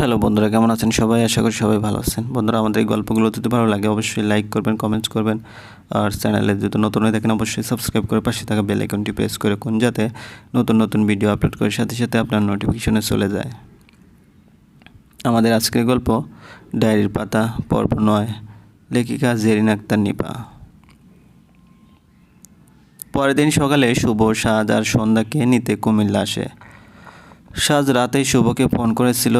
Hello বন্ধুরা, কেমন আছেন? সবাই আশা করি সবাই ভালো আছেন। বন্ধুরা, আমাদের এই গল্পগুলো যদি ভালো লাগে, অবশ্যই লাইক করবেন কমেন্টস করবেন। আর চ্যানেলে যদি নতুন হয়ে থাকেন, অবশ্যই সাবস্ক্রাইব করে পাশে থাকা বেল আইকনটি প্রেস করে কোন যাতে নতুন নতুন ভিডিও আপলোড করার সাথে সাথে আপনার নোটিফিকেশনে চলে যায়। আমাদের আজকের গল্প, ডায়েরির পাতা পর্ব নয়। লেখিকা জেরিন আক্তার নিপা। পরের দিন সকালে শুভ সাজ আর সন্ধ্যাকে নিতে কুমিল্লা আসে। সাজ রাতেই শুভকে ফোন করেছিল।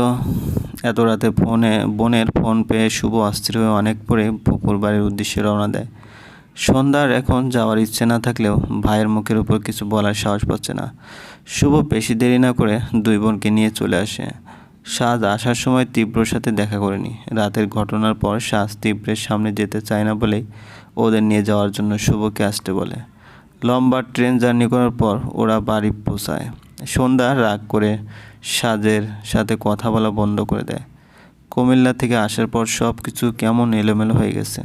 এত রাতে ফোনে, বোনের ফোন পেয়ে শুভ অস্থির হয়ে অনেক পরে পুকুর বাড়ির উদ্দেশ্যে রওনা দেয়। সন্ধ্যার এখন যাওয়ার ইচ্ছে না থাকলেও ভাইয়ের মুখের উপর কিছু বলার সাহস পাচ্ছে না। শুভ বেশি দেরি না করে দুই বোনকে নিয়ে চলে আসে। সাজ আসার সময় তীব্রর সাথে দেখা করেনি। রাতের ঘটনার পর সাজ তীব্রের সামনে যেতে চায় না বলেই ওদের নিয়ে যাওয়ার জন্য শুভকে আসতে বলে। লম্বা ট্রেন জার্নি করার পর ওরা বাড়ি পৌঁছায়। সন্ধ্যা রাগ করে সাজের সাথে কথা বলা বন্ধ করে দেয়। কুমিল্লা থেকে আসার পর সব কিছু কেমন এলোমেলো হয়ে গেছে।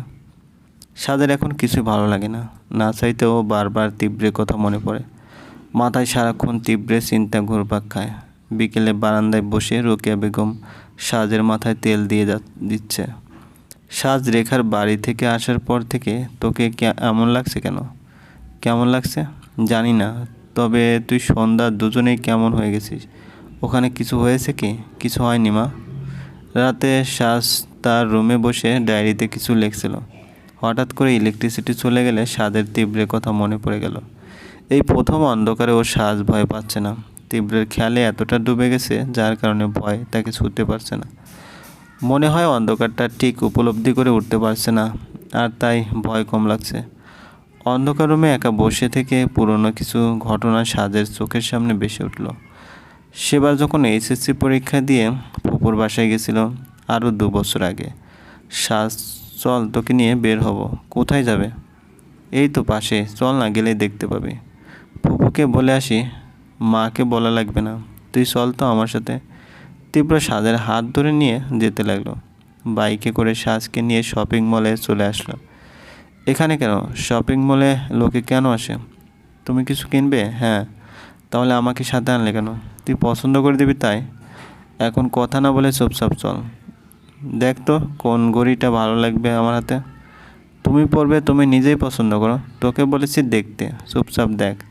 সাজের এখন কিছুই ভালো লাগে না। না চাইতেও বারবার তীব্রের কথা মনে পড়ে। মাথায় সারাক্ষণ তীব্রে চিন্তা ঘুরপাক খায়। বিকেলে বারান্দায় বসে রোকেয়া বেগম সাজের মাথায় তেল দিয়ে যা দিচ্ছে। সাজ রেখার বাড়ি থেকে আসার পর থেকে তোকে এমন লাগছে কেন? কেমন লাগছে? জানি না। তবে তুই সন্ধ্যা দুজনেই কেমন হয়ে গেছিস? ওখানে কিছু হয়েছে কি? কিছু হয়নি মা। রাতে শ্বাস তার রুমে বসে ডায়েরিতে কিছু লিখছিল। হঠাৎ করে ইলেকট্রিসিটি চলে গেলে স্বাদের তীব্রের কথা মনে পড়ে গেল। এই প্রথম অন্ধকারে ও শ্বাস ভয় পাচ্ছে না। তীব্রের খেয়ালে এতটা ডুবে গেছে, যার কারণে ভয় তাকে ছুটতে পারছে না। মনে হয় অন্ধকারটা ঠিক উপলব্ধি করে উঠতে পারছে না, আর তাই ভয় কম লাগছে। অন্ধকার রুমে একা বসে থেকে পুরনো কিছু ঘটনা সাজের চোখের সামনে বেসে উঠল। সেবার যখন এইচএসসি পরীক্ষা দিয়ে ফুপুর বাসায় গেছিল আরও দু বছর আগে। সাজ, চল তোকে নিয়ে বের হব। কোথায় যাবে? এই তো পাশে, চল না গেলেই দেখতে পাবি। ফুপুকে বলে আসি, মাকে বলা লাগবে না। তুই চল তো আমার সাথে। তীব্র সাজের হাত ধরে নিয়ে যেতে লাগল। বাইকে করে সাজকে নিয়ে শপিং মলে চলে আসলো এখানে কেন? শপিং মলে লোকে কেন আসে? তুমি কিছু কিনবে? হ্যাঁ। তাহলে আমাকে সাথে আনলে কেন? তুই পছন্দ করে দিবি তাই? এখন কথা না বলে চুপচাপ চল। দেখ তো, কোন ঘড়িটা ভালো লাগবে আমার হাতে? তুমি পরবে, তুমি নিজেই পছন্দ করো। তোকে বলেছি দেখতে। চুপচাপ দেখ।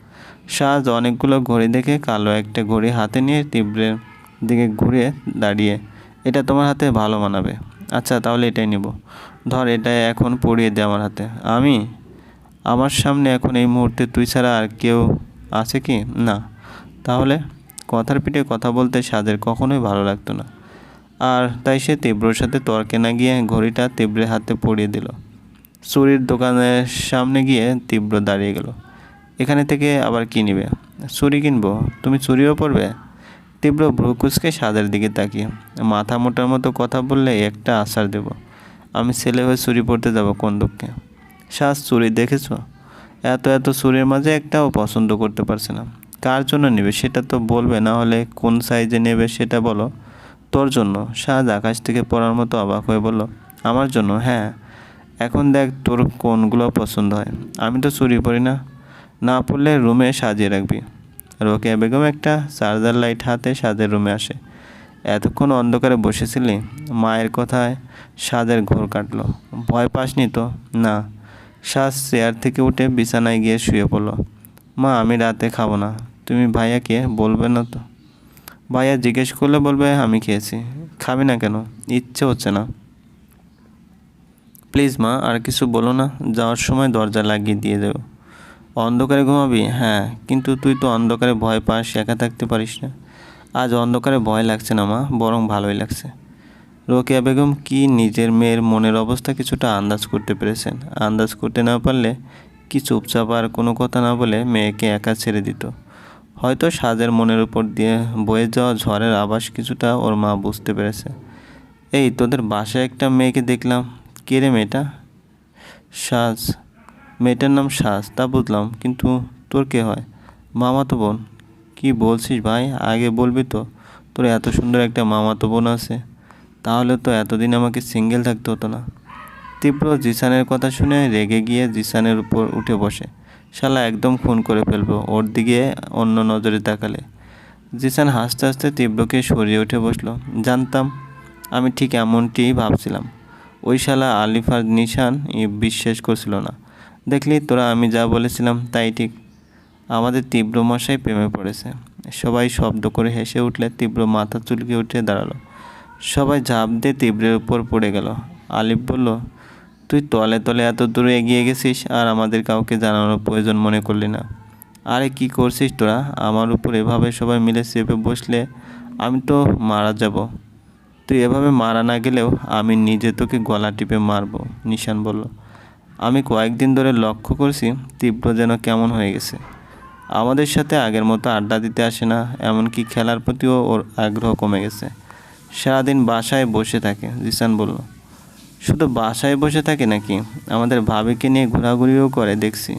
সাজ অনেকগুলো ঘড়ি দেখে কালো একটা ঘড়ি হাতে নিয়ে তীব্রের দিকে ঘুরে দাঁড়িয়ে। এটা তোমার হাতে ভালো মানাবে। আচ্ছা তাহলে এটাই নিব। ধর এটা এখন পড়িয়ে দে আমার হাতে। আমি? আমার সামনে এখন এই মুহূর্তে তুই ছাড়া আর কেউ আছে কি? না। তাহলে কথার পিঠে কথা বলতে সাদের কখনোই ভালো লাগতো না। আর তাই সে তীব্রর সাথে তর্কে না গিয়ে ঘড়িটা তীব্রের হাতে পড়িয়ে দিল। চুরির দোকানের সামনে গিয়ে তীব্র দাঁড়িয়ে গেল। এখানে থেকে আবার কী নিবে? চুরি কিনবো? তুমি চুরিও পড়বে তীব্র ভ্রুকুচকে সাদের দিকে তাকিয়ে। মাথা মোটার মতো কথা বললে একটা আশার দেব। আমি ছেলে হয়ে চুরি পড়তে যাব কোন দুঃখে? শ্বাস চুরি দেখেছ? এত এত চুরির মাঝে একটাও পছন্দ করতে পারছে না। কার জন্য নেবে সেটা তো বলবে, না হলে কোন সাইজে নেবে সেটা বলো। তোর জন্য। সাজ আকাশ থেকে পড়ার মতো অবাক হয়ে বলল, আমার জন্য? হ্যাঁ। এখন দেখ তোর কোনগুলো পছন্দ হয়। আমি তো চুরি পড়ি না। না পড়লে রুমে সাজিয়ে রাখবি। রোকেয়া বেগম একটা চার্জার লাইট হাতে সাজের রুমে আসে। এতক্ষণ অন্ধকারে বসেছিলি? মায়ের কথায় সাজের ঘোর কাটলো। ভয় পাসনি তো? না। সাজ চেয়ার থেকে উঠে বিছানায় গিয়ে শুয়ে পড়ল। মা, আমি রাতে খাব না। তুমি ভাইয়াকে বলবে না তো? ভাইয়া জিজ্ঞেস করলে বলবে, আমি খেয়েছি। খাবি না কেন? ইচ্ছে হচ্ছে না। প্লিজ মা, আর কিছু বলো না। যাওয়ার সময় দরজা লাগিয়ে দিয়ে দেবো। অন্ধকারে ঘুমাবি? হ্যাঁ কিন্তু তুই তো অন্ধকারে ভয় পাস, একা থাকতে পারিস না। আজ অন্ধকারে ভয় লাগছে না মা, বরং ভালোই লাগছে। রোকেয়া বেগম কি নিজের মেয়ের মনের অবস্থা কিছুটা আন্দাজ করতে পেরেছেন? আন্দাজ করতে না পারলে কি চুপচাপ আর কোনো কথা না বলে মেয়েকে একা ছেড়ে দিত? হয়তো সাজের মনের উপর দিয়ে বয়ে যাওয়া ঝড়ের আভাস কিছুটা ওর মা বুঝতে পেরেছে। এই, তোদের বাসায় একটা মেয়েকে দেখলাম। কে রে মেয়েটা? সাজ। মেয়েটার নাম সাজ, তা বুঝলাম, কিন্তু তোর কে হয়? মামা তো বোন। কি বলছিস ভাই? আগে বলবি তো। তোর এত সুন্দর একটা মামাতো বোন আছে। তাহলে তো এতদিন আমাকে সিঙ্গেল থাকতে হতো না। তীব্র জিসানের কথা শুনে রেগে গিয়ে জিসানের উপর উঠে বসে। শালা একদম খুন করে ফেলব, ওর দিকে অন্য নজরে তাকালে। জিসান হাসতে হাসতে তীব্রকে সরিয়ে উঠে বসল। জানতাম, আমি ঠিক এমনটিই ভাবছিলাম। ওই শালা আলিফার নিশান বিশ্বাস করছিল না। দেখলি তোরা আমি যা বলেছিলাম তাই ঠিক। আমাদের তীব্র মশাই প্রেমে পড়েছে। সবাই শব্দ করে হেসে উঠলে তীব্র মাথা চুলকে উঠে দাঁড়াল। সবাই ঝাঁপ দিয়ে তীব্রের উপর পড়ে গেল। আলিফ বলল, তুই তলে তলে এত দূরে এগিয়ে গেছিস আর আমাদের কাউকে জানানোর প্রয়োজন মনে করলি না। আরে কি করছিস তোরা? আমার উপর এভাবে সবাই মিলে চেপে বসলে আমি তো মারা যাব। তুই এভাবে মারা না গেলেও আমি নিজে তোকে গলা টিপে মারবো নিশান বলল। আমি কয়েকদিন ধরে লক্ষ্য করছি তীব্র যেন কেমন হয়ে গেছে। আমাদের সাথে আগের মতো আড্ডা দিতে আসে না, এমনকি খেলার প্রতিও ওর আগ্রহ কমে গেছে। সারাদিন বাসায় বসে থাকে, জিসান বলল। শুধু বাসায় বসে থাকে নাকি? আমাদের ভাবিকে নিয়ে ঘোরাঘুরিও করে, দেখছি।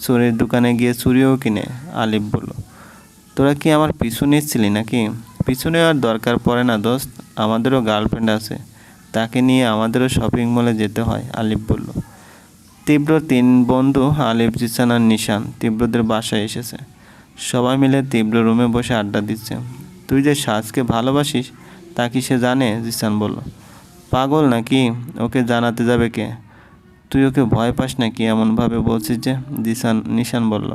চুরির দোকানে গিয়ে চুরিও কিনে, আলিফ বলল। তোরা কি আমার পিছু নিচ্ছিলি নাকি? পিছু নেওয়ার দরকার পড়ে না, দোস্ত। আমাদেরও গার্লফ্রেন্ড আছে। তাকে নিয়ে আমাদেরও শপিং মলে যেতে হয়, আলিফ বলল। তীব্র তিন বন্ধু আলিফ জিসান আর নিশান তীব্রদের বাসায় এসেছে। সবাই মিলে তীব্র রুমে বসে আড্ডা দিচ্ছে। তুই যে সাজকে ভালোবাসিস, তা কি সে জানে? জিসান বলল। পাগল নাকি? ওকে জানাতে যাবে কে? তুই ওকে ভয় পাস নাকি? এমনভাবে বলছিস যে জিসান নিশান বলল।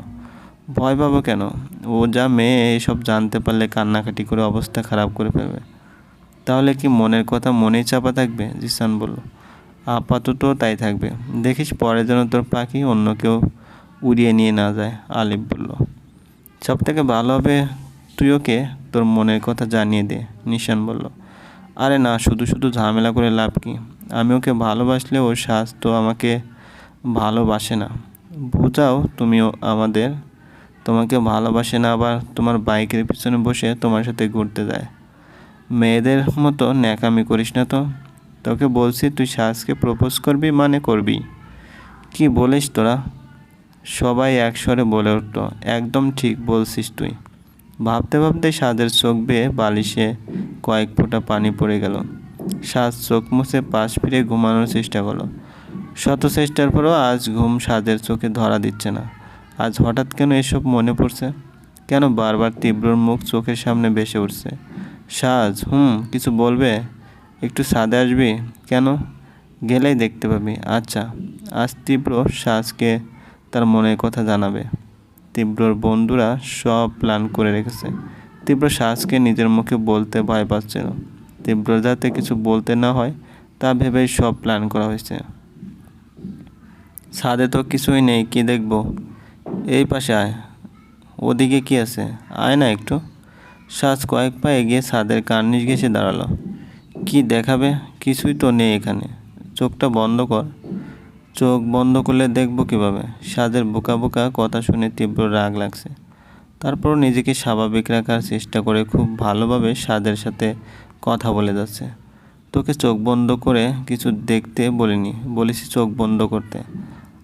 ভয় পাবো কেন? ও যা মেয়ে, এসব জানতে পারলে কান্নাকাটি করে অবস্থা খারাপ করে ফেলবে। তাহলে কি মনের কথা মনেই চাপা থাকবে? জিসান বলল। আপাতত তাই থাকবে। দেখিস পরে যেন তোর পাখি অন্য কেউ উড়িয়ে নিয়ে না যায়, আলিফ বলল। সব থেকে ভালো হবে তুই ওকে তোর মনের কথা জানিয়ে দে, নিশান বলল। আরে না, শুধু শুধু ঝামেলা করে লাভ কি? আমি ওকে ভালোবাসলে ওর তো আমাকে ভালোবাসে না। বুঝাও তুমিও আমাদের, তোমাকে ভালোবাসে না আবার তোমার বাইকের পিছনে বসে তোমার সাথে ঘুরতে যায়। মেয়েদের মতো ন্যাকামি করিস না তো? তোকে বলছি, তুই শ্বাসকে প্রপোজ করবি মানে করবি? কি বলিস তোরা? সবাই একস্বরে বলে উঠল, একদম ঠিক বলছিস তুই। ভাবতে ভাবতে সাদের চোখ বেয়ে বালিশে কয়েক ফোঁটা পানি পড়ে গেল। সাজ চোখ মুছে পাশ ফিরে ঘুমানোর চেষ্টা করল। শত চেষ্টার পরও আজ ঘুম সাজের চোখে ধরা দিচ্ছে না। আজ হঠাৎ কেন এসব মনে পড়ছে? কেন বারবার তীব্রর মুখ চোখের সামনে ভেসে উঠছে? সাজ, হুম, কিছু বলবে? একটু সাদে আসবি? কেন? গেলেই দেখতে পাবি। আচ্ছা আজ তীব্র শ্বাসকে তার মনের কথা জানাবে। তীব্রর বন্ধুরা সব প্ল্যান করে রেখেছে। তীব্র শ্বাসকে নিজের মুখে বলতে ভয় পাচ্ছিল তীব্র যাতে কিছু বলতে না হয়, তা ভেবেই সব প্ল্যান করা হয়েছে। ছাদে তো কিছুই নেই, কি দেখব? এই পাশে আয়। ওদিকে কি আছে? আয় না একটু। শ্বাস কয়েক পা এগিয়ে ছাদের কার্নিশ ঘেসে দাঁড়াল। কি দেখাবে? কিছুই তো নেই এখানে। চোখটা বন্ধ কর। চোখ বন্ধ করলে দেখব কীভাবে। সাজের বোকা বোকা কথা শুনে তীব্র রাগ লাগছে। তারপর নিজেকে স্বাভাবিক রাখার চেষ্টা করে খুব ভালোভাবে সাদের সাথে কথা বলে যাচ্ছে। তোকে চোখ বন্ধ করে কিছু দেখতে বলিনি। বলেছি চোখ বন্ধ করতে।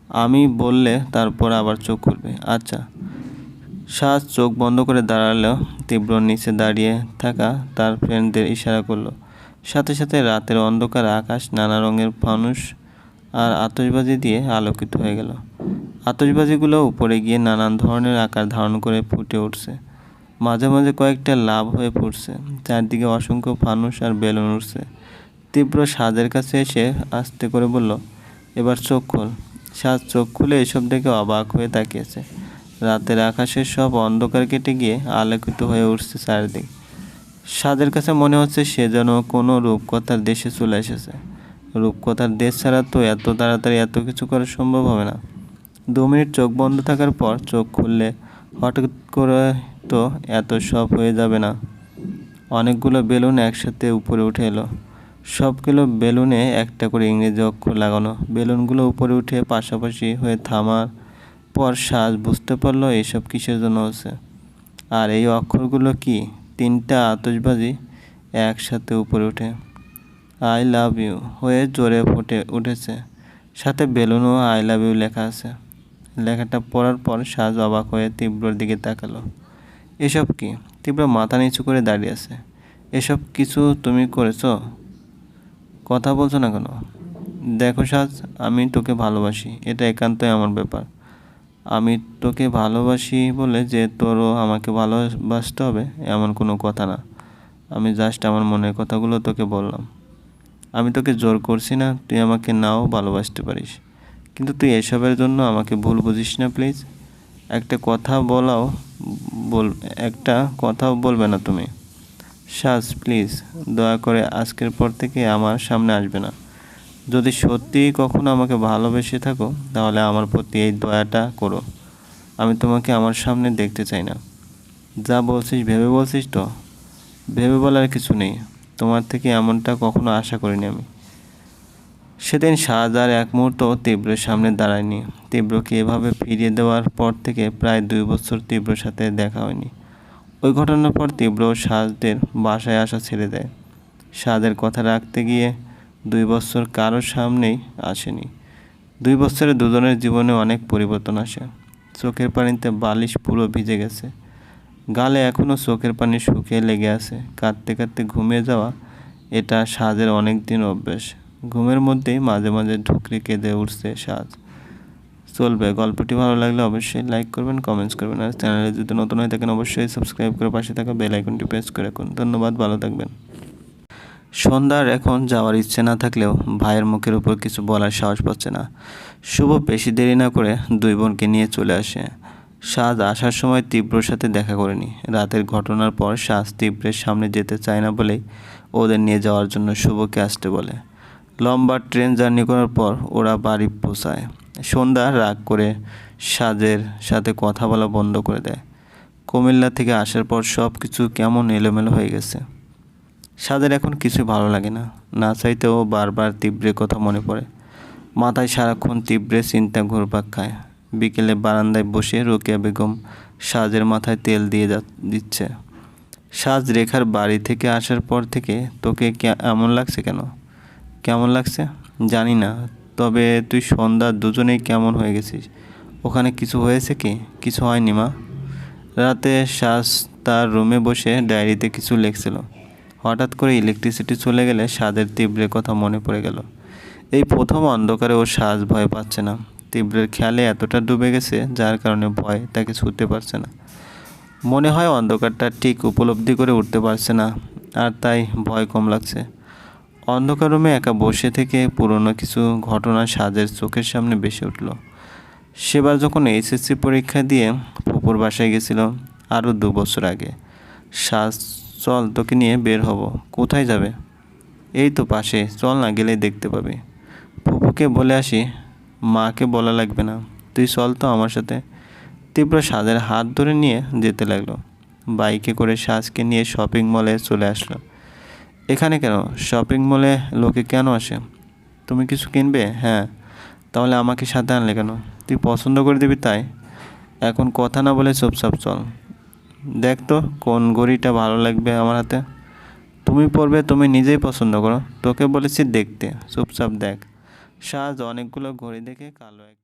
আমি বললে তারপর আবার চোখ খুলবে। আচ্ছা। সাজ চোখ বন্ধ করে দাঁড়ালেও তীব্র নিচে দাঁড়িয়ে থাকা তার ফ্রেন্ডদের ইশারা করল। সাথে সাথে রাতের অন্ধকার আকাশ নানা রঙের ফানুস আর আতশবাজি দিয়ে আলোকিত হয়ে গেল। আতশবাজিগুলো উপরে গিয়ে নানান ধরনের আকার ধারণ করে ফুটে উঠছে। মাঝে মাঝে কয়েকটা লাভ হয়ে পড়ছে চারদিকে অসংখ্য ফানুস আর বেলুন উঠছে তীব্র সাজের কাছে এসে আস্তে করে বলল, এবার চোখ খোল। সাজ চোখ খুলে এসব দেখে অবাক হয়ে তাকিয়েছে। রাতের আকাশের সব অন্ধকার কেটে গিয়ে আলোকিত হয়ে উঠছে চারিদিক। সাজের কাছে মনে হচ্ছে সে যেন কোনো রূপকথার দেশে চলে এসেছে। রূপকথার দেশ ছাড়া তো এত তাড়াতাড়ি এত কিছু করা সম্ভব হবে না। দু মিনিট চোখ বন্ধ থাকার পর চোখ খুললে হঠাৎ করে তো এত সব হয়ে যাবে না। অনেকগুলো বেলুন একসাথে উপরে উঠে এলো। সবগুলো বেলুনে একটা করে ইংরেজি অক্ষর লাগানো। বেলুনগুলো উপরে উঠে পাশাপাশি হয়ে থামার পর সাজ বুঝতে পারল এইসব কিসের জন্য হচ্ছে। আর এই অক্ষরগুলো কি? তিনটা আতশবাজি একসাথে উপরে উঠে আই লাভ ইউ হয়ে জোরে ফুটে উঠেছে। সাথে বেলুনও আই লাভ ইউ লেখা আছে। লেখাটা পড়ার পর সাজ অবাক হয়ে তীব্রর দিকে তাকালো। এসব কি? তীব্র মাথা নিচু করে দাঁড়িয়ে আছে। এসব কিছু তুমি করেছ? কথা বলছো না কেন? দেখো সাজ, আমি তোকে ভালোবাসি। এটা একান্তই আমার ব্যাপার। আমি তোকে ভালোবাসি বলে যে তোরও আমাকে ভালোবাসতে হবে, এমন কোনো কথা না। আমি জাস্ট আমার মনের কথাগুলো তোকে বললাম। আমি তোকে জোর করছি না, তুই আমাকে নাও ভালোবাসতে পারিস। কিন্তু তুই এসবের জন্য আমাকে ভুল বুঝিস না প্লিজ একটা কথা বলাও, বল, একটা কথাও বলবে না তুমি। সাজ প্লিজ দয়া করে আজকের পর থেকে আমার সামনে আসবে না। যদি সত্যিই কখনো আমাকে ভালোবেসে থাকো, তাহলে আমার প্রতি এই দয়াটা করো। আমি তোমাকে আমার সামনে দেখতে চাই না। যা বলছিস, ভেবে বলছিস তো? ভেবে বলার কিছু নেই। তোমার থেকে এমনটা কখনো আশা করিনি আমি। সেদিন আর এক মুহূর্ত তীব্রের সামনে দাঁড়ায়নি। তীব্রকে এভাবে ফিরিয়ে দেওয়ার পর থেকে প্রায় দুই বছর তীব্রর সাথে দেখা হয়নি। ওই ঘটনার পর তীব্র সাজদের বাসায় আসা ছেড়ে দেয়। সাজের কথা রাখতে গিয়ে দুই বছর কারোর সামনেই আসেনি। দুই বছরে দুজনের জীবনে অনেক পরিবর্তন আসে। চোখের পানিতে বালিশ পুরো ভিজে গেছে। গালে এখনও চোখের পানি শুকিয়ে লেগে আছে। কাঁদতে কাঁদতে ঘুমিয়ে যাওয়া, এটা সাজের অনেক দিন অভ্যেস। ঘুমের মধ্যেই মাঝে মাঝে ঢুকরে কেঁদে উঠছে সাজ। চলবে। গল্পটি ভালো লাগলে অবশ্যই লাইক করবেন কমেন্টস করবেন, আর চ্যানেলে যদি নতুন হয়ে থাকেন অবশ্যই সাবস্ক্রাইব করে পাশে থাকা বেল আইকনটি প্রেস করে রাখুন। ধন্যবাদ, ভালো থাকবেন। সন্ধ্যার এখন যাওয়ার ইচ্ছে না থাকলেও ভাইয়ের মুখের উপর কিছু বলার সাহস পাচ্ছে না। শুভ বেশি দেরি না করে দুই বোনকে নিয়ে চলে আসে। সাজ আসার সময় তীব্রর সাথে দেখা করেনি। রাতের ঘটনার পর সাজ তীব্রের সামনে যেতে চায় না বলেই ওদের নিয়ে যাওয়ার জন্য শুভকে আসতে বলে। লম্বা ট্রেন জার্নি করার পর ওরা বাড়ি পৌঁছায়। সন্ধ্যা রাগ করে সাজের সাথে কথা বলা বন্ধ করে দেয়। কুমিল্লা থেকে আসার পর সব কিছু কেমন এলোমেলো হয়ে গেছে। সাদের এখন কিছু ভালো লাগে না। না চাইতেও বারবার তীব্রের কথা মনে পড়ে। মাথায় সারাক্ষণ তীব্রে চিন্তা ঘুরপাক খায়। বিকেলে বারান্দায় বসে রোকেয়া বেগম সাজের মাথায় তেল দিয়ে যা দিচ্ছে। সাজ রেখার বাড়ি থেকে আসার পর থেকে তোকে এমন লাগছে কেন? কেমন লাগছে? জানি না। তবে তুই সন্ধ্যা দুজনেই কেমন হয়ে গেছিস? ওখানে কিছু হয়েছে কি? কিছু হয়নি মা? রাতে সাজ তার রুমে বসে ডায়েরিতে কিছু লিখছিল। হঠাৎ করে ইলেকট্রিসিটি চলে গেলে স্বাদের তীব্রের কথা মনে পড়ে গেল। এই প্রথম অন্ধকারে ও সাজ ভয় পাচ্ছে না। তীব্রের খেয়ালে এতটা ডুবে গেছে, যার কারণে ভয় তাকে ছুটতে পারছে না। মনে হয় অন্ধকারটা ঠিক উপলব্ধি করে উঠতে পারছে না, আর তাই ভয় কম লাগছে। অন্ধকার রুমে একা বসে থেকে পুরনো কিছু ঘটনা সাজের চোখের সামনে বেসে উঠল। সেবার যখন এইচএসসি পরীক্ষা দিয়ে ফুপুর বাসায় গেছিল, আরও দু বছর আগে। সাজ চল, তোকে নিয়ে বের হব। কোথায় যাবে? এই তো পাশে, চল না গেলেই দেখতে পাবি। ফুপুকে বলে আসি, মাকে বলা লাগবে না। তুই চল তো আমার সাথে। তীব্র সাজের হাত ধরে নিয়ে যেতে লাগল। বাইকে করে সাজকে নিয়ে শপিং মলে চলে আসলো। এখানে কেন? শপিং মলে লোকে কেন আসে? তুমি কিছু কিনবে? হ্যাঁ। তাহলে আমাকে সাথে আনলে কেন? তুই পছন্দ করে দিবি তাই? এখন কথা না বলে চুপচাপ চল। দেখ তো, কোন ঘড়িটা ভালো লাগবে আমার হাতে? তুমি পরবে তুমি নিজেই পছন্দ করো। তোকে বলেছি দেখতে, চুপচাপ দেখ। সাজ, অনেকগুলো ঘড়ি দেখে কালো এক